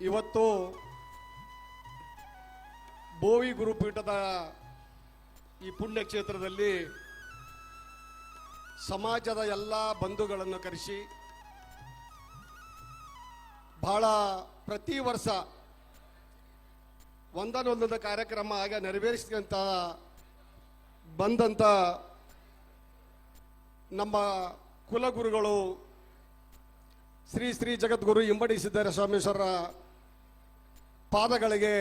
ಇವತ್ತು ಬೋವಿ ಗುರುಪೀಠದ ಈ ಪುಣ್ಯಕ್ಷೇತ್ರದಲ್ಲಿ ಸಮಾಜದ ಎಲ್ಲ ಬಂಧುಗಳನ್ನು ಕರೆಸಿ ಬಹಳ ಪ್ರತಿ ವರ್ಷ ಒಂದನ್ನೊಂದೊಂದು ಕಾರ್ಯಕ್ರಮ ಆಗ ನೆರವೇರಿಸಿದಂತ ಬಂದಂತ ನಮ್ಮ ಕುಲಗುರುಗಳು ಶ್ರೀ ಶ್ರೀ ಜಗದ್ಗುರು ಇಂಬಡಿ ಸಿದ್ದರ ಸ್ವಾಮೇಶ್ವರ ಪಾದಗಳಿಗೆ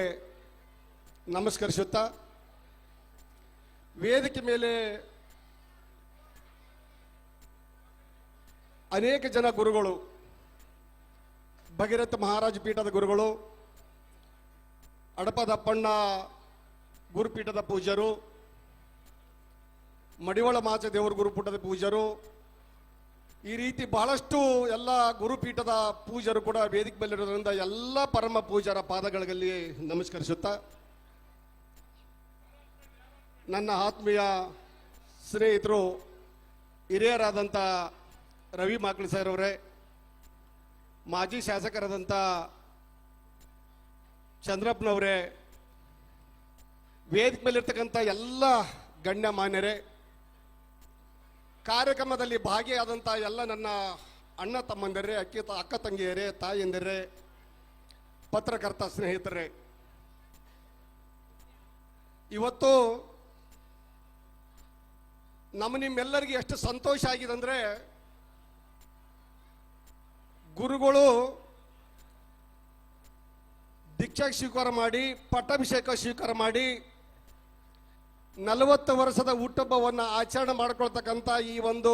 ನಮಸ್ಕರಿಸುತ್ತಾ ವೇದಿಕೆ ಮೇಲೆ ಅನೇಕ ಜನ ಗುರುಗಳು, ಭಗೀರಥ ಮಹಾರಾಜ ಪೀಠದ ಗುರುಗಳು ಅಡಪದಪ್ಪಣ್ಣ ಗುರುಪೀಠದ ಪೂಜ್ಯರು, ಮಡಿವಳ ಮಾಚ ದೇವರ ಗುರುಪೀಠದ ಪೂಜ್ಯರು, ಈ ರೀತಿ ಬಹಳಷ್ಟು ಎಲ್ಲ ಗುರುಪೀಠದ ಪೂಜರು ಕೂಡ ವೇದಿಕೆ ಮೇಲಿರೋದ್ರಿಂದ ಎಲ್ಲ ಪರಮ ಪೂಜರ ಪಾದಗಳಲ್ಲಿ ನಮಸ್ಕರಿಸುತ್ತಾ, ನನ್ನ ಆತ್ಮೀಯ ಸ್ನೇಹಿತರು, ಹಿರಿಯರಾದಂಥ ರವಿ ಮಾಕ್ಳಿ ಸರ್ ಅವರೇ, ಮಾಜಿ ಶಾಸಕರಾದಂಥ ಚಂದ್ರಪ್ಪನವರೇ, ವೇದಿಕೆ ಮೇಲಿರ್ತಕ್ಕಂಥ ಎಲ್ಲ ಗಣ್ಯ ಮಾನ್ಯರೇ, ಕಾರ್ಯಕ್ರಮದಲ್ಲಿ ಭಾಗಿಯಾದಂಥ ಎಲ್ಲ ನನ್ನ ಅಣ್ಣ ತಮ್ಮಂದಿರೇ, ಅಕ್ಕಿ ಅಕ್ಕ ತಂಗಿಯರೇ ತಾಯಂದಿರೇ ಪತ್ರಕರ್ತ ಸ್ನೇಹಿತರೇ, ಇವತ್ತು ನಮ್ಮ ನಿಮ್ಮೆಲ್ಲರಿಗೆ ಎಷ್ಟು ಸಂತೋಷ ಆಗಿದೆ ಅಂದ್ರೆ ಗುರುಗಳು ದೀಕ್ಷಾ ಸ್ವೀಕಾರ ಮಾಡಿ, ಪಟ್ಟಾಭಿಷೇಕ ಸ್ವೀಕಾರ ಮಾಡಿ, ನಲವತ್ತು ವರ್ಷದ ಹುಟ್ಟುಹಬ್ಬವನ್ನು ಆಚರಣೆ ಮಾಡಿಕೊಳ್ತಕ್ಕಂಥ ಈ ಒಂದು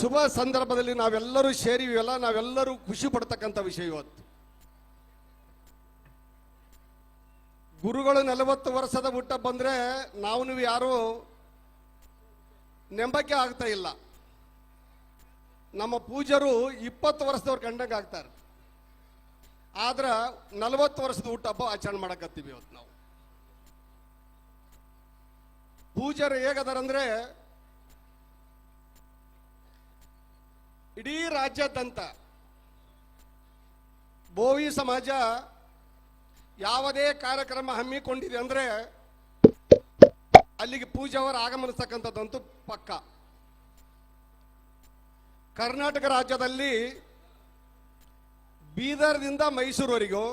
ಶುಭ ಸಂದರ್ಭದಲ್ಲಿ ನಾವೆಲ್ಲರೂ ಸೇರಿವೆಲ್ಲ ನಾವೆಲ್ಲರೂ ಖುಷಿ ಪಡ್ತಕ್ಕಂಥ ವಿಷಯ ಇವತ್ತು. ಗುರುಗಳು ನಲವತ್ತು ವರ್ಷದ ಹುಟ್ಟ ಬಂದ್ರೆ ನಾವು ನೀವು ಯಾರು ನೆಂಬಕ್ಕೆ ಆಗ್ತಾ ಇಲ್ಲ. ನಮ್ಮ ಪೂಜರು ಇಪ್ಪತ್ತು ವರ್ಷದವ್ರು ಕಂಡಂಗೆ ಆಗ್ತಾರೆ. ಆದ್ರೆ ನಲವತ್ತು ವರ್ಷದ ಊಟ ಹಬ್ಬ ಆಚರಣೆ ಮಾಡಕತ್ತೀವಿ ಇವತ್ತು ನಾವು. ಪೂಜರು ಹೇಗದಾರಂದ್ರೆ ಇಡೀ ರಾಜ್ಯಾದ್ಯಂತ ಬೋವಿ ಸಮಾಜ ಯಾವುದೇ ಕಾರ್ಯಕ್ರಮ ಹಮ್ಮಿಕೊಂಡಿದೆ ಅಂದ್ರೆ ಅಲ್ಲಿಗೆ ಪೂಜಾವರು ಆಗಮನಿಸ್ತಕ್ಕಂಥದ್ದಂತೂ ಪಕ್ಕ. ಕರ್ನಾಟಕ ರಾಜ್ಯದಲ್ಲಿ ಬೀದರ್ದಿಂದ ಮೈಸೂರುವರೆಗೂ,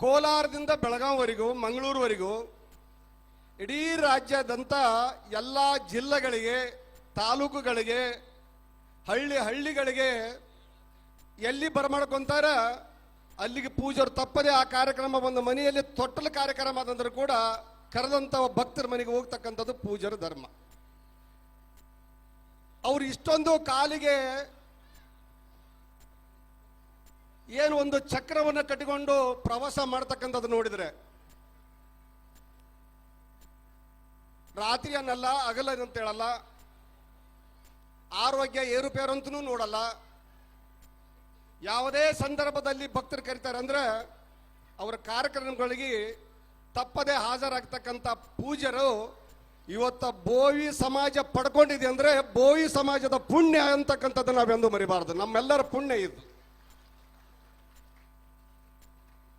ಕೋಲಾರದಿಂದ ಬೆಳಗಾಂವರೆಗೂ, ಮಂಗಳೂರುವರೆಗೂ ಇಡೀ ರಾಜ್ಯದಂಥ ಎಲ್ಲ ಜಿಲ್ಲೆಗಳಿಗೆ, ತಾಲೂಕುಗಳಿಗೆ, ಹಳ್ಳಿ ಹಳ್ಳಿಗಳಿಗೆ ಎಲ್ಲಿ ಬರಮಾಡ್ಕೊಂತಾರ ಅಲ್ಲಿಗೆ ಪೂಜರು ತಪ್ಪದೆ ಆ ಕಾರ್ಯಕ್ರಮ ಒಂದು ಮನೆಯಲ್ಲಿ ತೊಟ್ಟಲು ಕಾರ್ಯಕ್ರಮ ಅದಂದ್ರೆ ಕೂಡ ಕರೆದಂಥ ಭಕ್ತರ ಮನೆಗೆ ಹೋಗ್ತಕ್ಕಂಥದ್ದು ಪೂಜರ ಧರ್ಮ. ಅವ್ರು ಇಷ್ಟೊಂದು ಕಾಲಿಗೆ ಏನು ಒಂದು ಚಕ್ರವನ್ನು ಕಟ್ಟಿಕೊಂಡು ಪ್ರವಾಸ ಮಾಡ್ತಕ್ಕಂಥದ್ದು ನೋಡಿದ್ರೆ. ರಾತ್ರಿ ಅನ್ನಲ್ಲ, ಹಗಲ ಅಂತ ಹೇಳಲ್ಲ. ಆರೋಗ್ಯ ಏರುಪೇರು ಅಂತೂ ನೋಡಲ್ಲ. ಯಾವುದೇ ಸಂದರ್ಭದಲ್ಲಿ ಭಕ್ತರು ಕರೀತಾರೆ ಅಂದ್ರೆ ಅವರ ಕಾರ್ಯಕ್ರಮಗಳಿಗೆ ತಪ್ಪದೆ ಹಾಜರಾಗ್ತಕ್ಕಂಥ ಪೂಜರು ಇವತ್ತ ಬೋವಿ ಸಮಾಜ ಪಡ್ಕೊಂಡಿದೆ ಅಂದ್ರೆ ಬೋವಿ ಸಮಾಜದ ಪುಣ್ಯ ಅಂತಕ್ಕಂಥದ್ದು ನಾವೆಂದು ಮರಿಬಾರದು. ನಮ್ಮೆಲ್ಲರ ಪುಣ್ಯ ಇದು.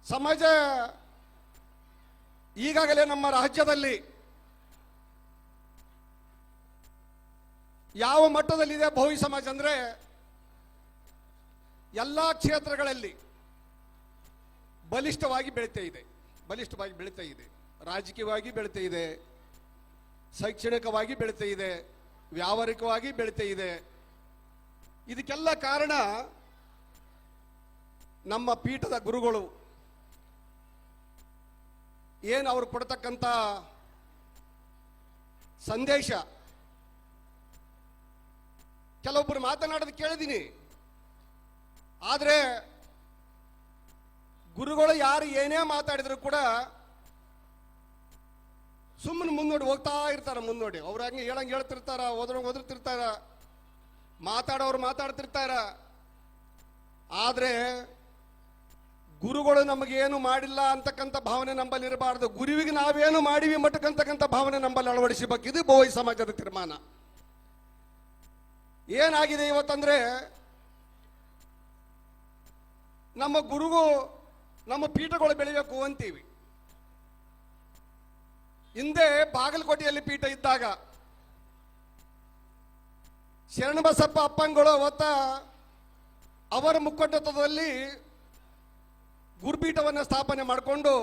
ಸಮಾಜ ಈಗಾಗಲೇ ನಮ್ಮ ರಾಜ್ಯದಲ್ಲಿ ಯಾವ ಮಟ್ಟದಲ್ಲಿದೆ ಬಹುವಿ ಸಮಾಜ ಅಂದ್ರೆ ಎಲ್ಲ ಕ್ಷೇತ್ರಗಳಲ್ಲಿ ಬಲಿಷ್ಠವಾಗಿ ಬೆಳೀತಾ ಇದೆ. ಬಲಿಷ್ಠವಾಗಿ ಬೆಳೀತಾ ಇದೆ. ರಾಜಕೀಯವಾಗಿ ಬೆಳೀತಾ ಇದೆ. ಶೈಕ್ಷಣಿಕವಾಗಿ ಬೆಳೀತಾ ಇದೆ, ವ್ಯಾವಹಾರಿಕವಾಗಿ ಬೆಳೀತಾ ಇದೆ. ಇದಕ್ಕೆಲ್ಲ ಕಾರಣ ನಮ್ಮ ಪೀಠದ ಗುರುಗಳು. ಏನು ಅವರು ಕೊಡ್ತಕ್ಕಂಥ ಸಂದೇಶ? ಕೆಲವೊಬ್ಬರು ಮಾತನಾಡೋದು ಕೇಳಿದ್ದೀನಿ. ಆದರೆ ಗುರುಗಳು ಯಾರು ಏನೇ ಮಾತಾಡಿದ್ರು ಕೂಡ ಸುಮ್ಮನೆ ಮುನ್ನೋಡಿ ಹೋಗ್ತಾ ಇರ್ತಾರ ಮುನ್ನೋಡಿ. ಅವ್ರು ಹಂಗೆ ಹೇಳಂಗೆ ಹೇಳ್ತಿರ್ತಾರ ಓದ್ರ ಓದಿರ್ತಿರ್ತಾರ ಮಾತಾಡೋರು ಮಾತಾಡ್ತಿರ್ತಾರ. ಆದ್ರೆ ಗುರುಗಳು ನಮಗೇನು ಮಾಡಿಲ್ಲ ಅಂತಕ್ಕಂಥ ಭಾವನೆ ನಂಬಲ್ಲಿ ಇರಬಾರ್ದು. ಗುರುವಿಗೆ ನಾವೇನು ಮಾಡಿವಿ ಮಟ್ಟಕ್ಕಂತಕ್ಕಂಥ ಭಾವನೆ ನಂಬಲ್ಲಿ ಅಳವಡಿಸಬೇಕು ಇದು ಬೋಯಿ ಸಮಾಜದ ತೀರ್ಮಾನ. ಏನಾಗಿದೆ ಇವತ್ತಂದ್ರೆ, ನಮ್ಮ ಗುರುಗು ನಮ್ಮ ಪೀಠಗಳು ಬೆಳಿಬೇಕು ಅಂತೀವಿ. ಹಿಂದೆ ಬಾಗಲಕೋಟೆಯಲ್ಲಿ ಪೀಠ ಇದ್ದಾಗ ಶರಣಬಸಪ್ಪ ಅಪ್ಪಂಗಳು ಅವತ್ತ ಅವರ ಮುಖಂಡತ್ವದಲ್ಲಿ ಗುರುಪೀಠವನ್ನು ಸ್ಥಾಪನೆ ಮಾಡಿಕೊಂಡು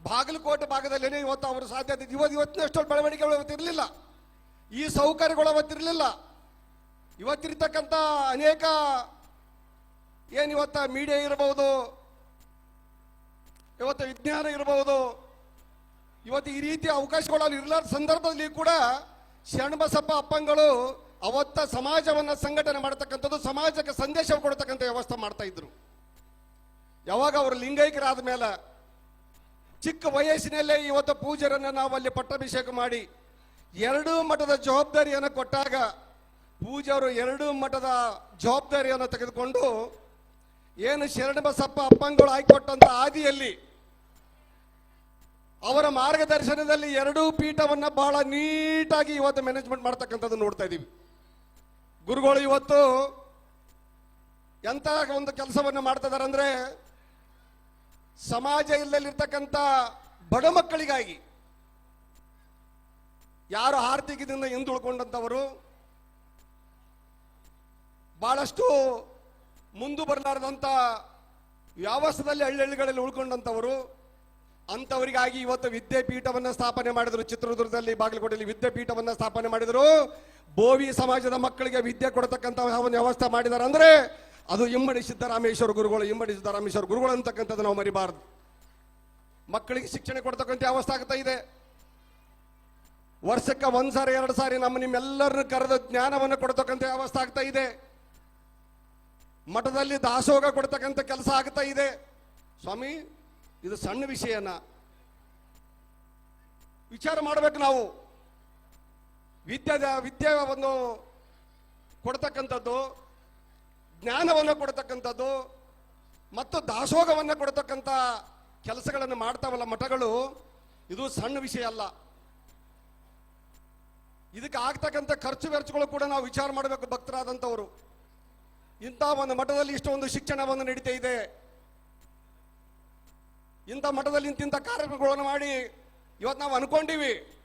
ಬಾಗಲಕೋಟೆ ಭಾಗದಲ್ಲೇನೆ ಇವತ್ತು ಅವರು ಸಾಧ್ಯತೆ ಇವತ್ತು ಇವತ್ತಿನಷ್ಟು ಬೆಳವಣಿಗೆಗಳು ಇವತ್ತಿರಲಿಲ್ಲ ಈ ಸೌಕರ್ಯಗಳು ಅವತ್ತಿರಲಿಲ್ಲ ಇವತ್ತಿರ್ತಕ್ಕಂಥ ಅನೇಕ ಏನು ಇವತ್ತ ಮೀಡಿಯಾ ಇರಬಹುದು ಇವತ್ತು ವಿಜ್ಞಾನ ಇರಬಹುದು ಇವತ್ತು ಈ ರೀತಿ ಅವಕಾಶಗಳು ಇರಲಾರ ಸಂದರ್ಭದಲ್ಲಿ ಕೂಡ ಶರಣಬಸಪ್ಪ ಅಪ್ಪಂಗಳು ಅವತ್ತ ಸಮಾಜವನ್ನ ಸಂಘಟನೆ ಮಾಡತಕ್ಕಂಥದ್ದು, ಸಮಾಜಕ್ಕೆ ಸಂದೇಶ ಕೊಡತಕ್ಕಂಥ ವ್ಯವಸ್ಥೆ ಮಾಡ್ತಾ ಇದ್ರು. ಯಾವಾಗ ಅವರು ಲಿಂಗೈಕ್ಯರಾದ ಮೇಲೆ ಚಿಕ್ಕ ವಯಸ್ಸಿನಲ್ಲೇ ಇವತ್ತು ಪೂಜರನ್ನ ನಾವು ಅಲ್ಲಿ ಪಟ್ಟಾಭಿಷೇಕ ಮಾಡಿ ಎರಡು ಮಠದ ಜವಾಬ್ದಾರಿಯನ್ನು ಕೊಟ್ಟಾಗ ಪೂಜಾರು ಎರಡು ಮಠದ ಜವಾಬ್ದಾರಿಯನ್ನು ತೆಗೆದುಕೊಂಡು ಏನು ಶರಣಬಸಪ್ಪ ಅಪ್ಪಂಗಳು ಆಯ್ಕೊಟ್ಟಂತ ಆದಿಯಲ್ಲಿ ಅವರ ಮಾರ್ಗದರ್ಶನದಲ್ಲಿ ಎರಡೂ ಪೀಠವನ್ನ ಬಹಳ ನೀಟಾಗಿ ಇವತ್ತು ಮ್ಯಾನೇಜ್ಮೆಂಟ್ ಮಾಡ್ತಕ್ಕಂಥದ್ದು ನೋಡ್ತಾ ಇದ್ದೀವಿ. ಗುರುಗಳು ಇವತ್ತು ಎಂತ ಒಂದು ಕೆಲಸವನ್ನು ಮಾಡ್ತಿದ್ದಾರೆ ಅಂದ್ರೆ ಸಮಾಜ ಇಲ್ಲಲ್ಲಿರ್ತಕ್ಕಂಥ ಬಡ ಮಕ್ಕಳಿಗಾಗಿ ಯಾರು ಆರ್ಥಿಕದಿಂದ ಹಿಂದುಳ್ಕೊಂಡಂಥವರು ಬಹಳಷ್ಟು ಮುಂದು ಬರಲಾರದಂಥ ವ್ಯವಸ್ಥೆದಲ್ಲಿ ಹಳ್ಳಿಗಳಲ್ಲಿ ಉಳ್ಕೊಂಡಂಥವರು ಅಂಥವರಿಗಾಗಿ ಇವತ್ತು ವಿದ್ಯಾಪೀಠವನ್ನ ಸ್ಥಾಪನೆ ಮಾಡಿದರು. ಚಿತ್ರದುರ್ಗದಲ್ಲಿ, ಬಾಗಲಕೋಟೆಯಲ್ಲಿ ವಿದ್ಯಾಪೀಠವನ್ನ ಸ್ಥಾಪನೆ ಮಾಡಿದರು. ಬೋವಿ ಸಮಾಜದ ಮಕ್ಕಳಿಗೆ ವಿದ್ಯೆ ಕೊಡತಕ್ಕಂಥ ಒಂದು ವ್ಯವಸ್ಥೆ ಮಾಡಿದ್ದಾರೆ ಅಂದ್ರೆ ಅದು ಇಮ್ಮಡಿ ಸಿದ್ದರಾಮೇಶ್ವರ ಗುರುಗಳು, ಇಮ್ಮಡಿ ಸಿದ್ದರಾಮೇಶ್ವರ ಗುರುಗಳು ಅಂತಕ್ಕಂಥದ್ದು ನಾವು ಮರಿಬಾರದು. ಮಕ್ಕಳಿಗೆ ಶಿಕ್ಷಣ ಕೊಡ್ತಕ್ಕಂಥ ವ್ಯವಸ್ಥೆ ಆಗ್ತಾ ಇದೆ. ವರ್ಷಕ್ಕೆ ಒಂದ್ ಸಾರಿ ಎರಡು ಸಾರಿ ನಮ್ಮ ನಿಮ್ಮೆಲ್ಲರನ್ನು ಕರೆದು ಜ್ಞಾನವನ್ನು ಕೊಡ್ತಕ್ಕಂಥ ವ್ಯವಸ್ಥೆ ಆಗ್ತಾ ಇದೆ. ಮಠದಲ್ಲಿ ದಾಸೋಗ ಕೊಡ್ತಕ್ಕಂಥ ಕೆಲಸ ಆಗ್ತಾ ಇದೆ. ಸ್ವಾಮಿ ಇದು ಸಣ್ಣ ವಿಷಯನ. ವಿಚಾರ ಮಾಡಬೇಕು ನಾವು. ವಿದ್ಯಾದ ವಿದ್ಯೆ ಒಂದು ಕೊಡ್ತಕ್ಕಂಥದ್ದು, ಜ್ಞಾನವನ್ನು ಕೊಡ್ತಕ್ಕಂಥದ್ದು, ಮತ್ತು ದಾಸೋಗವನ್ನು ಕೊಡ್ತಕ್ಕಂಥ ಕೆಲಸಗಳನ್ನು ಮಾಡ್ತಾವಲ್ಲ ಮಠಗಳು, ಇದು ಸಣ್ಣ ವಿಷಯ ಅಲ್ಲ. ಇದಕ್ಕೆ ಆಗ್ತಕ್ಕಂಥ ಖರ್ಚು ವೆಚ್ಚಗಳು ಕೂಡ ನಾವು ವಿಚಾರ ಮಾಡಬೇಕು ಭಕ್ತರಾದಂಥವರು. ಇಂಥ ಒಂದು ಮಠದಲ್ಲಿ ಇಷ್ಟೊಂದು ಶಿಕ್ಷಣವನ್ನು ನಡೀತಾ ಇದೆ. ಇಂಥ ಮಠದಲ್ಲಿ ಇಂತಿಂಥ ಕಾರ್ಯಕ್ರಮಗಳನ್ನು ಮಾಡಿ ಇವತ್ತು ನಾವು ಅನ್ಕೊಂಡಿವಿ.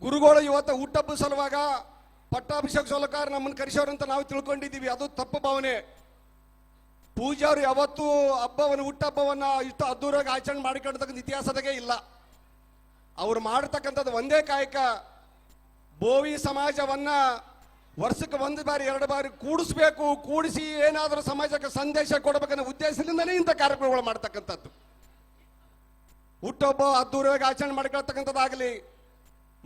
ಗುರುಗಳು ಇವತ್ತು ಹುಟ್ಟಬ್ಬ ಸಲುವಾಗ ಪಟ್ಟಾಭಿಷೇಕ ಸಲುಕಾರ ನಮ್ಮನ್ನು ಕರೆಸೋರಂತ ನಾವು ತಿಳ್ಕೊಂಡಿದ್ದೀವಿ. ಅದು ತಪ್ಪು ಭಾವನೆ. ಪೂಜಾರು ಯಾವತ್ತೂ ಹಬ್ಬವನ್ನು ಹುಟ್ಟಹಬ್ಬವನ್ನ ಇಷ್ಟು ಅದ್ದೂರಾಗಿ ಆಚರಣೆ ಮಾಡಿಕೊಳ್ತಕ್ಕಂಥ ಇತಿಹಾಸದಾಗೆ ಇಲ್ಲ. ಅವ್ರು ಮಾಡತಕ್ಕಂಥದ್ದು ಒಂದೇ ಕಾಯಕ. ಬೋವಿ ಸಮಾಜವನ್ನ ವರ್ಷಕ್ಕೆ ಒಂದು ಬಾರಿ, ಎರಡು ಬಾರಿ ಕೂಡಿಸ್ಬೇಕು, ಕೂಡಿಸಿ ಏನಾದರೂ ಸಮಾಜಕ್ಕೆ ಸಂದೇಶ ಕೊಡಬೇಕನ್ನೋ ಉದ್ದೇಶದಿಂದಲೇ ಇಂಥ ಕಾರ್ಯಕ್ರಮಗಳು ಮಾಡ್ತಕ್ಕಂಥದ್ದು. ಹುಟ್ಟೊಬ್ಬ ಅದ್ದೂರಿಯಾಗಿ ಆಚರಣೆ ಮಾಡ್ಕೊಳ್ತಕ್ಕಂಥದ್ದಾಗಲಿ,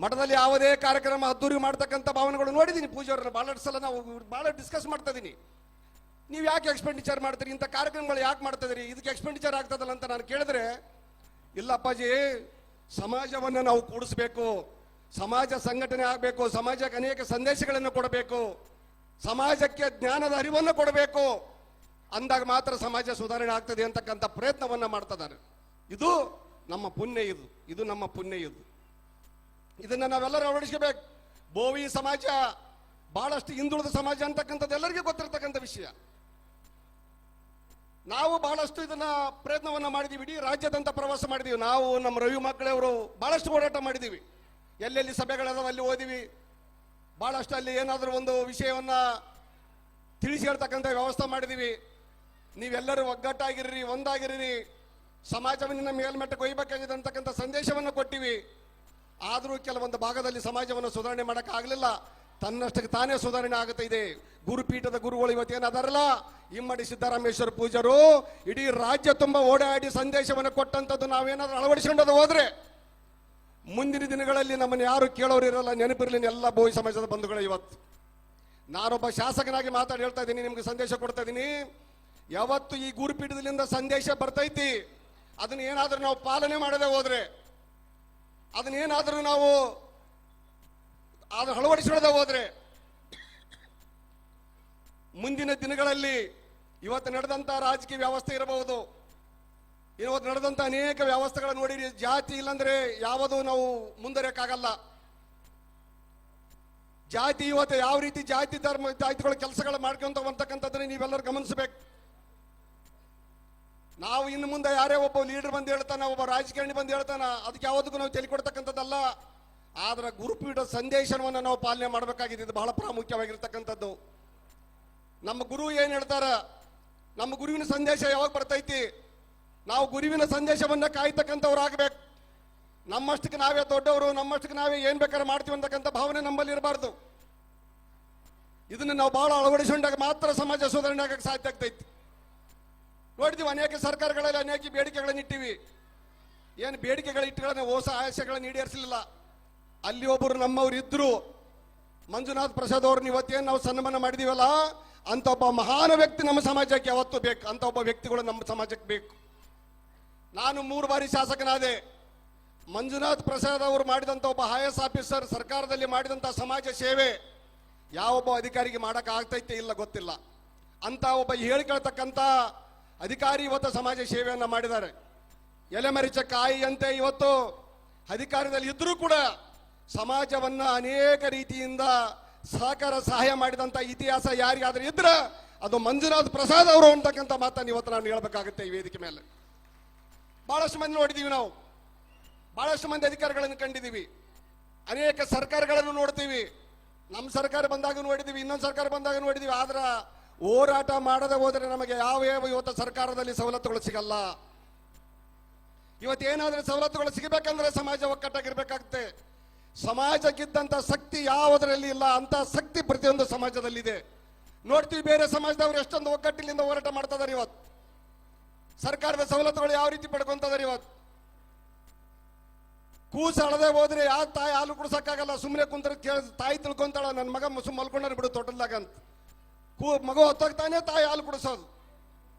ಮಠದಲ್ಲಿ ಯಾವುದೇ ಕಾರ್ಯಕ್ರಮ ಅದ್ದೂರಿ ಮಾಡ್ತಕ್ಕಂಥ ಭಾವನೆಗಳು ನೋಡಿದ್ದೀನಿ. ಪೂಜಾರನ್ನ ಭಾಳಷ್ಟು ಸಲ ನಾವು ಭಾಳ ಡಿಸ್ಕಸ್ ಮಾಡ್ತಾ ಇದ್ದೀನಿ ನೀವು ಯಾಕೆ ಎಕ್ಸ್ಪೆಂಡಿಚರ್ ಮಾಡ್ತೀರಿ? ಇಂಥ ಕಾರ್ಯಕ್ರಮಗಳು ಯಾಕೆ ಮಾಡ್ತಾ ಇದಕ್ಕೆ ಎಕ್ಸ್ಪೆಂಡಿಚರ್ ಆಗ್ತದಲ್ಲ ಅಂತ ನಾನು ಕೇಳಿದ್ರೆ ಇಲ್ಲ ಅಪ್ಪಾಜಿ ಸಮಾಜವನ್ನು ನಾವು ಕೂಡಿಸ್ಬೇಕು. ಸಮಾಜ ಸಂಘಟನೆ ಆಗಬೇಕು, ಸಮಾಜಕ್ಕೆ ಅನೇಕ ಸಂದೇಶಗಳನ್ನು ಕೊಡಬೇಕು, ಸಮಾಜಕ್ಕೆ ಜ್ಞಾನದ ಅರಿವನ್ನು ಕೊಡಬೇಕು, ಅಂದಾಗ ಮಾತ್ರ ಸಮಾಜ ಸುಧಾರಣೆ ಆಗ್ತದೆ ಅಂತಕ್ಕಂಥ ಪ್ರಯತ್ನವನ್ನು ಮಾಡ್ತಿದ್ದಾರೆ ಇದು ನಮ್ಮ ಪುಣ್ಯ ಇದು ಇದು ನಮ್ಮ ಪುಣ್ಯ ಇದು. ಇದನ್ನು ನಾವೆಲ್ಲರೂ ಅಳವಡಿಸಬೇಕು ಬೋವಿ ಸಮಾಜ ಬಹಳಷ್ಟು ಹಿಂದುಳಿದ ಸಮಾಜ ಅಂತಕ್ಕಂಥದ್ದು ಎಲ್ಲರಿಗೂ ಗೊತ್ತಿರತಕ್ಕಂಥ ವಿಷಯ. ನಾವು ಬಹಳಷ್ಟು ಇದನ್ನ ಪ್ರಯತ್ನವನ್ನ ಮಾಡಿದೀವಿ, ಇಡೀ ರಾಜ್ಯದಂತ ಪ್ರವಾಸ ಮಾಡಿದೀವಿ. ನಾವು ನಮ್ಮ ರವಿ ಮಕ್ಕಳವರು ಬಹಳಷ್ಟು ಹೋರಾಟ ಮಾಡಿದೀವಿ. ಎಲ್ಲೆಲ್ಲಿ ಸಭೆಗಳದಾವ ಅಲ್ಲಿ ಓದಿವಿ. ಭಾಳಷ್ಟು ಅಲ್ಲಿ ಏನಾದರೂ ಒಂದು ವಿಷಯವನ್ನು ತಿಳಿಸಿ ಹೇಳ್ತಕ್ಕಂಥ ವ್ಯವಸ್ಥೆ ಮಾಡಿದ್ದೀವಿ ನೀವೆಲ್ಲರೂ ಒಗ್ಗಟ್ಟಾಗಿರ್ರಿ, ಒಂದಾಗಿರ್ರಿ. ಸಮಾಜವನ್ನು ಮೇಲ್ಮಟ್ಟಕ್ಕೆ ಒಯ್ಯಬೇಕಾಗಿದೆ ಅಂತಕ್ಕಂಥ ಸಂದೇಶವನ್ನು ಕೊಟ್ಟಿವಿ. ಆದರೂ ಕೆಲವೊಂದು ಭಾಗದಲ್ಲಿ ಸಮಾಜವನ್ನು ಸುಧಾರಣೆ ಮಾಡೋಕ್ಕಾಗಲಿಲ್ಲ. ತನ್ನಷ್ಟಕ್ಕೆ ತಾನೇ ಸುಧಾರಣೆ ಆಗುತ್ತಾ ಇದೆ ಗುರುಪೀಠದ ಗುರುಗಳು ಇವತ್ತೇನಾದಾರಲ್ಲ? ಇಮ್ಮಡಿ ಸಿದ್ದರಾಮೇಶ್ವರ ಪೂಜರು, ಇಡೀ ರಾಜ್ಯ ತುಂಬ ಓಡಾಡಿ ಸಂದೇಶವನ್ನು ಕೊಟ್ಟಂಥದ್ದು ನಾವೇನಾದರೂ ಅಳವಡಿಸ್ಕೊಂಡದು ಹೋದ್ರೆ ಮುಂದಿನ ದಿನಗಳಲ್ಲಿ ನಮ್ಮನ್ನು ಯಾರು ಕೇಳೋರು ಇರಲ್ಲ, ನೆನಪಿರಲಿ ಎಲ್ಲ ಬೋಯಿ ಸಮಾಜದ ಬಂಧುಗಳು ಇವತ್ತು. ನಾನೊಬ್ಬ ಶಾಸಕನಾಗಿ ಮಾತಾಡಿ ಹೇಳ್ತಾ ಇದ್ದೀನಿ, ನಿಮ್ಗೆ ಸಂದೇಶ ಕೊಡ್ತಾ ಇದ್ದೀನಿ. ಯಾವತ್ತು ಈ ಗುರುಪೀಠದಿಂದ ಸಂದೇಶ ಬರ್ತೈತಿ, ಅದನ್ನ ಏನಾದರೂ ನಾವು ಪಾಲನೆ ಮಾಡದೆ ಹೋದ್ರೆ ಅದನ್ನೇನಾದ್ರೂ ನಾವು ಅದನ್ನ ಅಳವಡಿಸಿಕೊಳ್ಳದೆ ಹೋದ್ರೆ, ಮುಂದಿನ ದಿನಗಳಲ್ಲಿ ಇವತ್ತು ನಡೆದಂತ ರಾಜಕೀಯ ವ್ಯವಸ್ಥೆ ಇರಬಹುದು. ಇವತ್ತು ನಡೆದಂತ ಅನೇಕ ವ್ಯವಸ್ಥೆಗಳನ್ನು ನೋಡಿರಿ. ಜಾತಿ ಇಲ್ಲಂದ್ರೆ ಯಾವುದು ನಾವು ಮುಂದರಕ್ಕಾಗಲ್ಲ ಜಾತಿ ಇವತ್ತು ಯಾವ ರೀತಿ ಜಾತಿ ಧರ್ಮ ಜಾತಿಗಳ ಕೆಲಸಗಳು ಮಾಡ್ಕೊಂತ ನೀವೆಲ್ಲರೂ ಗಮನಿಸಬೇಕು. ನಾವು ಇನ್ನು ಮುಂದೆ ಯಾರೇ ಒಬ್ಬ ಲೀಡರ್ ಬಂದು ಹೇಳ್ತಾನ, ಒಬ್ಬ ರಾಜಕಾರಣಿ ಬಂದು ಹೇಳ್ತಾನ, ಅದಕ್ಕೆ ಯಾವುದಕ್ಕೂ ನಾವು ತಲೆ ಕೊಡ್ತಕ್ಕಂಥದ್ದಲ್ಲ. ಆದ್ರೆ ಗುರುಪೀಠ ಸಂದೇಶವನ್ನು ನಾವು ಪಾಲನೆ ಮಾಡಬೇಕಾಗಿದೆ. ಇದು ಬಹಳ ಪ್ರಾಮುಖ್ಯವಾಗಿರ್ತಕ್ಕಂಥದ್ದು. ನಮ್ಮ ಗುರು ಏನು ಹೇಳ್ತಾರ? ನಮ್ಮ ಗುರುವಿನ ಸಂದೇಶ ಯಾವಾಗ ಬರ್ತೈತಿ? ನಾವು ಗುರುವಿನ ಸಂದೇಶವನ್ನ ಕಾಯ್ತಕ್ಕಂಥವ್ರು ಆಗ್ಬೇಕು ನಮ್ಮಷ್ಟಕ್ಕೆ ನಾವೇ ದೊಡ್ಡವರು, ನಮ್ಮಷ್ಟಕ್ಕೆ ನಾವೇ ಏನ್ ಬೇಕಾದ್ರೆ ಮಾಡ್ತೀವಿ ಅಂತಕ್ಕಂಥ ಭಾವನೆ ನಮ್ಮಲ್ಲಿ ಇರಬಾರ್ದು. ಇದನ್ನ ನಾವು ಬಹಳ ಅಳವಡಿಸಿಕೊಂಡಾಗ ಮಾತ್ರ ಸಮಾಜ ಸುಧಾರಣೆ ಆಗಕ್ಕೆ ಸಾಧ್ಯ ಆಗ್ತೈತಿ. ನೋಡ್ತೀವಿ ಅನೇಕ ಸರ್ಕಾರಗಳಲ್ಲಿ ಅನೇಕ ಬೇಡಿಕೆಗಳನ್ನ ಇಟ್ಟಿವಿ. ಏನು ಬೇಡಿಕೆಗಳ ಇಟ್ಟುಗಳನ್ನ ಹೊಸ ಆಶಯಗಳನ್ನು ಈಡೇರಿಸಲಿಲ್ಲ. ಅಲ್ಲಿ ಒಬ್ಬರು ನಮ್ಮವ್ರು ಇದ್ರು. ಮಂಜುನಾಥ್ ಪ್ರಸಾದ್ ಅವ್ರನ್ನ ಇವತ್ತೇನು ನಾವು ಸನ್ಮಾನ ಮಾಡಿದೀವಲ್ಲ ಅಂತ ಒಬ್ಬ ಮಹಾನ್ ವ್ಯಕ್ತಿ ನಮ್ಮ ಸಮಾಜಕ್ಕೆ ಯಾವತ್ತೂ ಬೇಕು ಅಂತ ಒಬ್ಬ ವ್ಯಕ್ತಿಗಳು ನಮ್ಮ ಸಮಾಜಕ್ಕೆ ಬೇಕು. ನಾನು ಮೂರು ಬಾರಿ ಶಾಸಕನಾದೆ. ಮಂಜುನಾಥ್ ಪ್ರಸಾದ್ ಅವರು ಮಾಡಿದಂತ ಒಬ್ಬ ಐ ಎಸ್ ಆಫೀಸರ್ ಸರ್ಕಾರದಲ್ಲಿ ಮಾಡಿದಂತ ಸಮಾಜ ಸೇವೆ ಯಾವೊಬ್ಬ ಅಧಿಕಾರಿಗೆ ಮಾಡಕ್ ಆಗ್ತೈತೆ ಇಲ್ಲ ಗೊತ್ತಿಲ್ಲ. ಅಂತ ಒಬ್ಬ ಹೇಳಿಕೊಳ್ತಕ್ಕಂತ ಅಧಿಕಾರಿ ಇವತ್ತು ಸಮಾಜ ಸೇವೆಯನ್ನು ಮಾಡಿದ್ದಾರೆ. ಎಲೆಮರಿಚ ಕಾಯಿಯಂತೆ ಇವತ್ತು ಅಧಿಕಾರದಲ್ಲಿ ಇದ್ದರೂ ಕೂಡ ಸಮಾಜವನ್ನ ಅನೇಕ ರೀತಿಯಿಂದ ಸಹಕಾರ ಸಹಾಯ ಮಾಡಿದಂತ ಇತಿಹಾಸ ಯಾರಿಗಾದ್ರೂ ಇದ್ರೆ ಅದು ಮಂಜುನಾಥ್ ಪ್ರಸಾದ್ ಅವರು ಅಂತಕ್ಕಂಥ ಮಾತನ್ನು ಇವತ್ತು ನಾನು ಹೇಳ್ಬೇಕಾಗುತ್ತೆ ಈ ವೇದಿಕೆ ಮೇಲೆ. ಬಹಳಷ್ಟು ಮಂದಿ ನೋಡಿದೀವಿ ನಾವು. ಬಹಳಷ್ಟು ಮಂದಿ ಅಧಿಕಾರಿಗಳನ್ನು ಕಂಡಿದ್ದೀವಿ ಅನೇಕ ಸರ್ಕಾರಗಳನ್ನು ನೋಡ್ತೀವಿ. ನಮ್ಮ ಸರ್ಕಾರ ಬಂದಾಗ ನೋಡಿದೀವಿ, ಇನ್ನೊಂದು ಸರ್ಕಾರ ಬಂದಾಗ ನೋಡಿದೀವಿ. ಆದ್ರೆ ಹೋರಾಟ ಮಾಡದೆ ಹೋದರೆ ನಮಗೆ ಯಾವ ಯಾವ ಇವತ್ತು ಸರ್ಕಾರದಲ್ಲಿ ಸವಲತ್ತುಗಳು ಸಿಗಲ್ಲ. ಇವತ್ತೇನಾದ್ರೂ ಸವಲತ್ತುಗಳು ಸಿಗಬೇಕಂದ್ರೆ ಸಮಾಜ ಒಕ್ಕಟ್ಟಾಗಿರ್ಬೇಕಾಗುತ್ತೆ. ಸಮಾಜಕ್ಕಿದ್ದಂಥ ಶಕ್ತಿ ಯಾವುದರಲ್ಲಿ ಇಲ್ಲ ಅಂತ ಶಕ್ತಿ ಪ್ರತಿಯೊಂದು ಸಮಾಜದಲ್ಲಿದೆ. ನೋಡ್ತೀವಿ, ಬೇರೆ ಸಮಾಜದವರು ಎಷ್ಟೊಂದು ಒಗ್ಗಟ್ಟಿನಿಂದ ಹೋರಾಟ ಮಾಡ್ತಾ ಇದಾರೆ ಇವತ್ತು. ಸರ್ಕಾರದ ಸವಲತ್ತುಗಳು ಯಾವ ರೀತಿ ಪಡ್ಕೊಂತದಾರೆ ಇವತ್ತು? ಕೂಸು ಅಳದೆ ಹೋದ್ರೆ ಯಾವ ತಾಯಿ ಹಾಲು ಕುಡ್ಸಕ್ಕಾಗಲ್ಲ ಸುಮ್ಮನೆ ಕುಂತರ ಕೇಳ, ತಾಯಿ ತಿಳ್ಕೊಂತಾಳ ನನ್ನ ಮಗ ಸುಮ್ಮ ಮಲ್ಕೊಂಡ್ರೆ ಬಿಡು ತೋಟದಾಗ ಅಂತ. ಕೂ, ಮಗು ಹೊತ್ತಾಗ್ತಾನೆ ತಾಯಿ ಹಾಲು ಕುಡಿಸೋದು.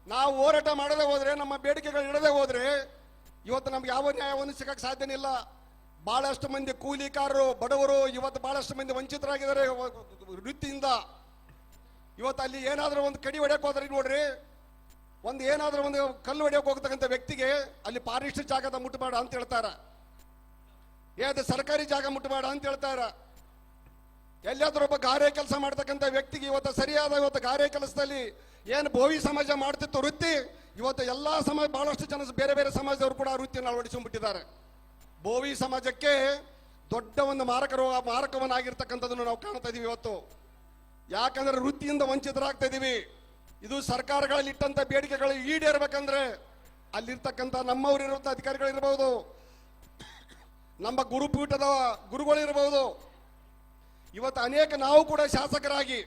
ನಾವು ಹೋರಾಟ ಮಾಡದೆ ಹೋದ್ರೆ, ನಮ್ಮ ಬೇಡಿಕೆಗಳು ಇಡದೆ ಹೋದ್ರೆ, ಇವತ್ತು ನಮ್ಗೆ ಯಾವ ನ್ಯಾಯವನ್ನು ಸಿಗಕ್ಕೆ ಸಾಧ್ಯನಿಲ್ಲ ಬಹಳಷ್ಟು ಮಂದಿ ಕೂಲಿಕಾರರು, ಬಡವರು ಇವತ್ತು ಬಹಳಷ್ಟು ಮಂದಿ ವಂಚಿತರಾಗಿದ್ದಾರೆ ವೃತ್ತಿಯಿಂದ. ಇವತ್ತು ಅಲ್ಲಿ ಏನಾದರೂ ಒಂದು ಕಡಿ ಹೊಡೆಯಕ್ಕೆ ಹೋದ್ರೆ ನೋಡ್ರಿ ಒಂದು ಏನಾದರೂ ಒಂದು ಕಲ್ಲು ಹೊಡೆಯೋಕೆ ಹೋಗ್ತಕ್ಕಂಥ ವ್ಯಕ್ತಿಗೆ ಅಲ್ಲಿ ಪಾರಿಸ್ಟ್ ಜಾಗದ ಮುಟ್ಟಬೇಡ ಅಂತ ಹೇಳ್ತಾರ. ಏ ಸರ್ಕಾರಿ ಜಾಗ ಮುಟ್ಟಬೇಡ ಅಂತ ಹೇಳ್ತಾರ. ಎಲ್ಲಾದ್ರೂ ಒಬ್ಬ ಗಾರೆ ಕೆಲಸ ಮಾಡ್ತಕ್ಕಂಥ ವ್ಯಕ್ತಿಗೆ ಇವತ್ತು ಸರಿಯಾದ ಇವತ್ತು ಗಾರೆ ಕೆಲಸದಲ್ಲಿ ಏನು ಭೋವಿ ಸಮಾಜ ಮಾಡ್ತಿತ್ತು ವೃತ್ತಿ, ಇವತ್ತು ಎಲ್ಲಾ ಸಮಾಜ ಬಹಳಷ್ಟು ಜನ ಬೇರೆ ಬೇರೆ ಸಮಾಜದವರು ಕೂಡ ಆ ವೃತ್ತಿಯನ್ನು ಅಳವಡಿಸಿಬಿಟ್ಟಿದ್ದಾರೆ ಭೋವಿ ಸಮಾಜಕ್ಕೆ ದೊಡ್ಡ ಒಂದು ಮಾರಕ ಮಾರಕವನ್ನಾಗಿರ್ತಕ್ಕಂಥದ್ದನ್ನು ನಾವು ಕಾಣ್ತಾ ಇದೀವಿ ಇವತ್ತು. ಯಾಕಂದ್ರೆ ವೃತ್ತಿಯಿಂದ ವಂಚಿತರಾಗ್ತಾ ಇದೀವಿ. ಇದು ಸರ್ಕಾರಗಳಲ್ಲಿ ಇಟ್ಟಂತ ಬೇಡಿಕೆಗಳು ಈಡೇರ್ಬೇಕಂದ್ರೆ ಅಲ್ಲಿರ್ತಕ್ಕಂಥ ನಮ್ಮವರಿರುವಂಥ ಅಧಿಕಾರಿಗಳಿರ್ಬೋದು, ನಮ್ಮ ಗುರುಪೀಠದ ಗುರುಗಳು ಇರಬಹುದು ಇವತ್ತು ಅನೇಕ ನಾವು ಕೂಡ ಶಾಸಕರಾಗಿ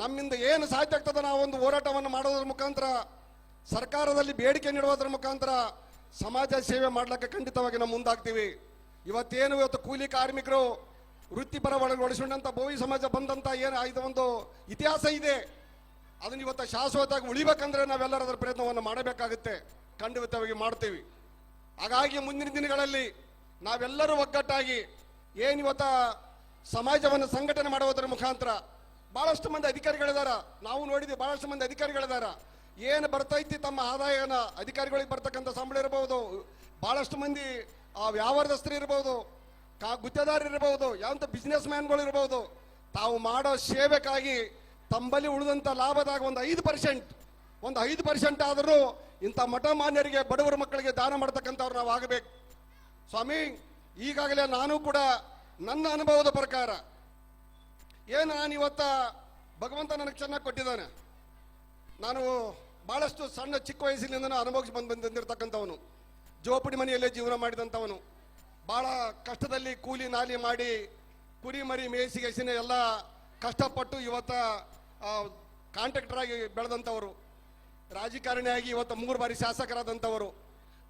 ನಮ್ಮಿಂದ ಏನು ಸಾಧ್ಯ ಆಗ್ತದೆ ನಾವು ಒಂದು ಹೋರಾಟವನ್ನು ಮಾಡೋದ್ರ ಮುಖಾಂತರ, ಸರ್ಕಾರದಲ್ಲಿ ಬೇಡಿಕೆ ನೀಡುವುದರ ಮುಖಾಂತರ ಸಮಾಜ ಸೇವೆ ಮಾಡ್ಲಿಕ್ಕೆ ಖಂಡಿತವಾಗಿ ನಾವು ಮುಂದಾಗ್ತೀವಿ. ಇವತ್ತೇನು ಇವತ್ತು ಕೂಲಿ ಕಾರ್ಮಿಕರು ವೃತ್ತಿಪರ ಒಳಗೊಳಿಸಿಕೊಂಡಂತ ಬೋವಿ ಸಮಾಜ ಬಂದಂತ ಏನು ಇದು ಒಂದು ಇತಿಹಾಸ ಇದೆ. ಅದನ್ನ ಇವತ್ತು ಶಾಶ್ವತವಾಗಿ ಉಳಿಬೇಕಂದ್ರೆ ನಾವೆಲ್ಲರ ಅದರ ಪ್ರಯತ್ನವನ್ನು ಮಾಡಬೇಕಾಗುತ್ತೆ. ಖಂಡಿತವಾಗಿ ಮಾಡ್ತೀವಿ. ಹಾಗಾಗಿ ಮುಂದಿನ ದಿನಗಳಲ್ಲಿ ನಾವೆಲ್ಲರೂ ಒಗ್ಗಟ್ಟಾಗಿ ಏನಿವತ್ತ ಸಮಾಜವನ್ನು ಸಂಘಟನೆ ಮಾಡುವುದರ ಮುಖಾಂತರ ಬಹಳಷ್ಟು ಮಂದಿ ಅಧಿಕಾರಿಗಳಿದಾರ. ನಾವು ನೋಡಿದ್ವಿ ಬಹಳಷ್ಟು ಮಂದಿ ಅಧಿಕಾರಿಗಳಿದಾರ. ಏನು ಬರ್ತೈತಿ ತಮ್ಮ ಆದಾಯನ ಅಧಿಕಾರಿಗಳಿಗೆ ಬರ್ತಕ್ಕಂಥ ಸಂಬಳ ಇರಬಹುದು ಬಹಳಷ್ಟು ಮಂದಿ ಆ ವ್ಯಾಪಾರದಸ್ಥರು ಇರ್ಬೋದು, ಕಾ ಗುತ್ತೇದಾರರು ಇರಬಹುದು ಯಾವಂಥ ಬಿಸ್ನೆಸ್ ಮ್ಯಾನ್ಗಳು ಇರಬಹುದು ತಾವು ಮಾಡೋ ಸೇವೆಗಾಗಿ ತಮ್ಮಲ್ಲಿ ಉಳಿದಂತ ಲಾಭದಾಗ ಒಂದು ಐದು ಪರ್ಸೆಂಟ್, ಒಂದು ಐದು ಪರ್ಸೆಂಟ್ ಆದರೂ ಇಂಥ ಮಠ ಮಾನ್ಯರಿಗೆ, ಬಡವರ ಮಕ್ಕಳಿಗೆ ದಾನ ಮಾಡ್ತಕ್ಕಂಥವ್ರು ನಾವು ಆಗಬೇಕು. ಸ್ವಾಮಿ, ಈಗಾಗಲೇ ನಾನು ಕೂಡ ನನ್ನ ಅನುಭವದ ಪ್ರಕಾರ, ಏನು ನಾನು ಇವತ್ತ ಭಗವಂತ ನನಗೆ ಚೆನ್ನಾಗಿ ಕೊಟ್ಟಿದ್ದಾನೆ. ನಾನು ಭಾಳಷ್ಟು ಸಣ್ಣ ಚಿಕ್ಕ ವಯಸ್ಸಿನಿಂದ ಅನುಭವಿಸಿ ಬಂದು ಬಂದಿರ್ತಕ್ಕಂಥವನು. ಜೋಪಡಿ ಮನೆಯಲ್ಲೇ ಜೀವನ ಮಾಡಿದಂಥವನು. ಭಾಳ ಕಷ್ಟದಲ್ಲಿ ಕೂಲಿ ನಾಲಿ ಮಾಡಿ, ಕುರಿ ಮರಿ ಮೇಯಿಸಿಗೆಸಿನ ಎಲ್ಲ ಕಷ್ಟಪಟ್ಟು ಇವತ್ತ ಕಾಂಟ್ರಾಕ್ಟರ್ ಆಗಿ ಬೆಳೆದಂಥವರು, ರಾಜಕಾರಣಿಯಾಗಿ ಇವತ್ತು ಮೂರು ಬಾರಿ ಶಾಸಕರಾದಂಥವರು,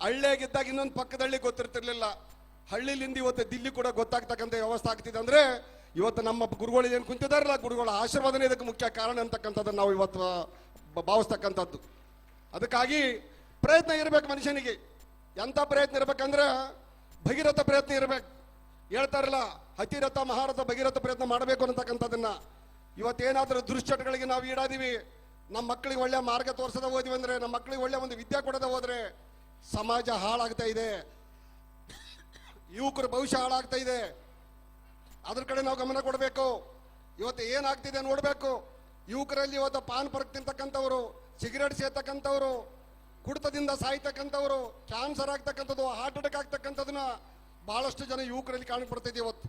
ಹಳ್ಳಿಯಾಗಿದ್ದಾಗ ಇನ್ನೊಂದು ಪಕ್ಕದಳ್ಳಿ ಗೊತ್ತಿರ್ತಿರ್ಲಿಲ್ಲ. ಹಳ್ಳಿಲಿಂದ ಇವತ್ತು ದಿಲ್ಲಿ ಕೂಡ ಗೊತ್ತಾಗ್ತಕ್ಕಂಥ ವ್ಯವಸ್ಥೆ ಆಗ್ತಿದೆ ಅಂದರೆ, ಇವತ್ತು ನಮ್ಮ ಗುರುಗಳು ಏನು ಕುಂತಿದಾರಲ್ಲ ಗುರುಗಳ ಆಶೀರ್ವಾದನೇ ಇದಕ್ಕೆ ಮುಖ್ಯ ಕಾರಣ ಅಂತಕ್ಕಂಥದ್ದನ್ನು ನಾವು ಇವತ್ತು ಭಾವಿಸ್ತಕ್ಕಂಥದ್ದು. ಅದಕ್ಕಾಗಿ ಪ್ರಯತ್ನ ಇರಬೇಕು ಮನುಷ್ಯನಿಗೆ. ಎಂಥ ಪ್ರಯತ್ನ ಇರಬೇಕಂದ್ರೆ ಭಗೀರಥ ಪ್ರಯತ್ನ ಇರಬೇಕು. ಹೇಳ್ತಾರಲ್ಲ, ಅತಿರಥ ಮಹಾರಥ ಭಗೀರಥ ಪ್ರಯತ್ನ ಮಾಡಬೇಕು ಅನ್ನತಕ್ಕಂಥದ್ದನ್ನ. ಇವತ್ತೇನಾದರೂ ದುಶ್ಚಟಗಳಿಗೆ ನಾವು ಈಡಾದೀವಿ. ನಮ್ಮ ಮಕ್ಕಳಿಗೆ ಒಳ್ಳೆ ಮಾರ್ಗ ತೋರಿಸದ ಹೋದ್ವಿ ಅಂದ್ರೆ ನಮ್ಮ ಮಕ್ಕಳಿಗೆ ಒಳ್ಳೆ ಒಂದು ವಿದ್ಯೆ ಕೊಡದೆ ಹೋದ್ರೆ ಸಮಾಜ ಹಾಳಾಗ್ತಾ ಇದೆ. ಯುವಕರ ಭವಿಷ್ಯ ಹಾಳಾಗ್ತಾ ಇದೆ. ಅದ್ರ ಕಡೆ ನಾವು ಗಮನ ಕೊಡಬೇಕು. ಇವತ್ತು ಏನಾಗ್ತಿದೆ ನೋಡಬೇಕು. ಯುವಕರಲ್ಲಿ ಇವತ್ತು ಪಾನ್ ಪರ್ಕ್ ತಿಂತಕ್ಕಂಥವ್ರು, ಸಿಗರೇಟ್ ಸೇರ್ತಕ್ಕಂಥವ್ರು ಕುಡಿತದಿಂದ ಸಾಯ್ತಕ್ಕಂಥವ್ರು ಕ್ಯಾನ್ಸರ್ ಆಗ್ತಕ್ಕಂಥದ್ದು ಹಾರ್ಟ್ ಅಟ್ಯಾಕ್ ಆಗ್ತಕ್ಕಂಥದನ್ನ ಬಹಳಷ್ಟು ಜನ ಯುವಕರಲ್ಲಿ ಕಾಣ ಇದೆ ಇವತ್ತು.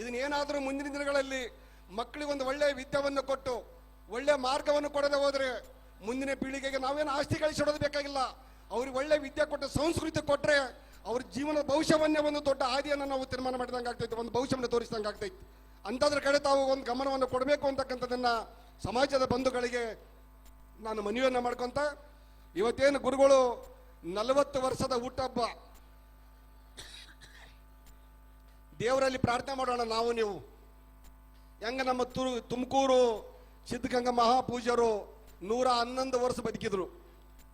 ಇದನ್ನೇನಾದರೂ ಮುಂದಿನ ದಿನಗಳಲ್ಲಿ ಮಕ್ಕಳಿಗೆ ಒಂದು ಒಳ್ಳೆಯ ವಿದ್ಯವನ್ನು ಕೊಟ್ಟು ಒಳ್ಳೆಯ ಮಾರ್ಗವನ್ನು ಕೊಡದೆ ಹೋದರೆ ಮುಂದಿನ ಪೀಳಿಗೆಗೆ ನಾವೇನು ಆಸ್ತಿ ಕಳಿಸಿಡೋದು ಬೇಕಾಗಿಲ್ಲ. ಅವ್ರಿಗೆ ಒಳ್ಳೆ ವಿದ್ಯೆ ಕೊಟ್ಟ, ಸಂಸ್ಕೃತಿ ಕೊಟ್ಟರೆ ಅವ್ರ ಜೀವನದ ಭವಿಷ್ಯವನ್ನೇ ಒಂದು ದೊಡ್ಡ ಹಾದಿಯನ್ನು ನಾವು ತೀರ್ಮಾನ ಮಾಡಿದಂಗೆ ಆಗ್ತೈತೆ ಒಂದು ಭವಿಷ್ಯವನ್ನು ತೋರಿಸಿದಂಗೆ ಆಗ್ತೈತೆ ಅಂಥದ್ರ ಕಡೆ ತಾವು ಒಂದು ಗಮನವನ್ನು ಕೊಡಬೇಕು ಅಂತಕ್ಕಂಥದ್ದನ್ನು ಸಮಾಜದ ಬಂಧುಗಳಿಗೆ ನಾನು ಮನವಿಯನ್ನು ಮಾಡ್ಕೊತ, ಇವತ್ತೇನು ಗುರುಗಳು ನಲವತ್ತು ವರ್ಷದ ಹುಟ್ಟಬ್ಬ ದೇವರಲ್ಲಿ ಪ್ರಾರ್ಥನೆ ಮಾಡೋಣ ನಾವು ನೀವು. ಹೆಂಗ ನಮ್ಮ ತುರು ತುಮಕೂರು ಸಿದ್ಧಗಂಗಾ ಮಹಾಪೂಜರು ನೂರ ಹನ್ನೊಂದು ವರ್ಷ ಬದುಕಿದ್ರು.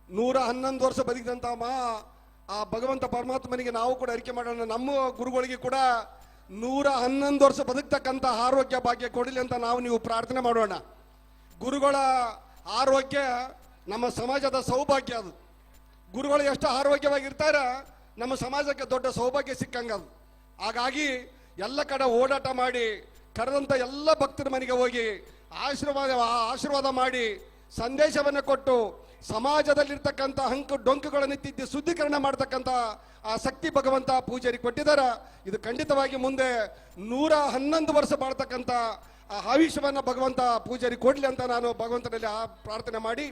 ನೂರ ಹನ್ನೊಂದು ವರ್ಷ ಬದುಕಿದಂಥ ಮಹಾ ಆ ಭಗವಂತ ಪರಮಾತ್ಮನಿಗೆ ನಾವು ಕೂಡ ಅರಿಕೆ ಮಾಡೋಣ. ನಮ್ಮ ಗುರುಗಳಿಗೆ ಕೂಡ ನೂರ ಹನ್ನೊಂದು ವರ್ಷ ಬದುಕ್ತಕ್ಕಂಥ ಆರೋಗ್ಯ ಭಾಗ್ಯ ಕೊಡಲಿ ಅಂತ ನಾವು ನೀವು ಪ್ರಾರ್ಥನೆ ಮಾಡೋಣ. ಗುರುಗಳ ಆರೋಗ್ಯ ನಮ್ಮ ಸಮಾಜದ ಸೌಭಾಗ್ಯ ಅದು. ಗುರುಗಳು ಎಷ್ಟು ಆರೋಗ್ಯವಾಗಿರ್ತಾರ, ನಮ್ಮ ಸಮಾಜಕ್ಕೆ ದೊಡ್ಡ ಸೌಭಾಗ್ಯ ಸಿಕ್ಕಂಗ ಅದು ಹಾಗಾಗಿ ಎಲ್ಲ ಕಡೆ ಓಡಾಟ ಮಾಡಿ ಕರೆದಂಥ ಎಲ್ಲ ಭಕ್ತರ ಮನೆಗೆ ಹೋಗಿ ಆಶೀರ್ವಾದ ಆಶೀರ್ವಾದ ಮಾಡಿ ಸಂದೇಶವನ್ನು ಕೊಟ್ಟು ಸಮಾಜದಲ್ಲಿರ್ತಕ್ಕಂಥ ಹಂಕು ಡೊಂಕುಗಳನ್ನು ತಿದ್ದಿ ಶುದ್ಧೀಕರಣ ಮಾಡ್ತಕ್ಕಂಥ ಆ ಶಕ್ತಿ ಭಗವಂತ ಪೂಜಾರಿ ಕೊಟ್ಟಿದ್ದಾರೆ. ಇದು ಖಂಡಿತವಾಗಿ ಮುಂದೆ ನೂರ ಹನ್ನೊಂದು ವರ್ಷ ಬಾಳ್ತಕ್ಕಂಥ ಆ ಆಯುಷ್ಯವನ್ನು ಭಗವಂತ ಪೂಜಾರಿ ಕೊಡಲಿ ಅಂತ ನಾನು ಭಗವಂತನಲ್ಲಿ ಆ ಪ್ರಾರ್ಥನೆ ಮಾಡಿ,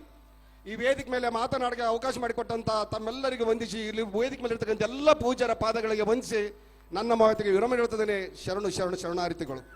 ಈ ವೇದಿಕೆ ಮೇಲೆ ಮಾತನಾಡಕ್ಕೆ ಅವಕಾಶ ಮಾಡಿಕೊಟ್ಟಂತ ತಮ್ಮೆಲ್ಲರಿಗೂ ವಂದಿಸಿ, ಇಲ್ಲಿ ವೇದಿಕೆ ಮೇಲೆ ಇರ್ತಕ್ಕಂಥ ಎಲ್ಲ ಪೂಜಾರ ಪಾದಗಳಿಗೆ ವಂದಿಸಿ ನನ್ನ ಮಾತಿಗೆ ವಿರಮ ಹೇಳ್ತದೇನೆ. ಶರಣು ಶರಣು ಶರಣಾರ್ಥಿಗಳು.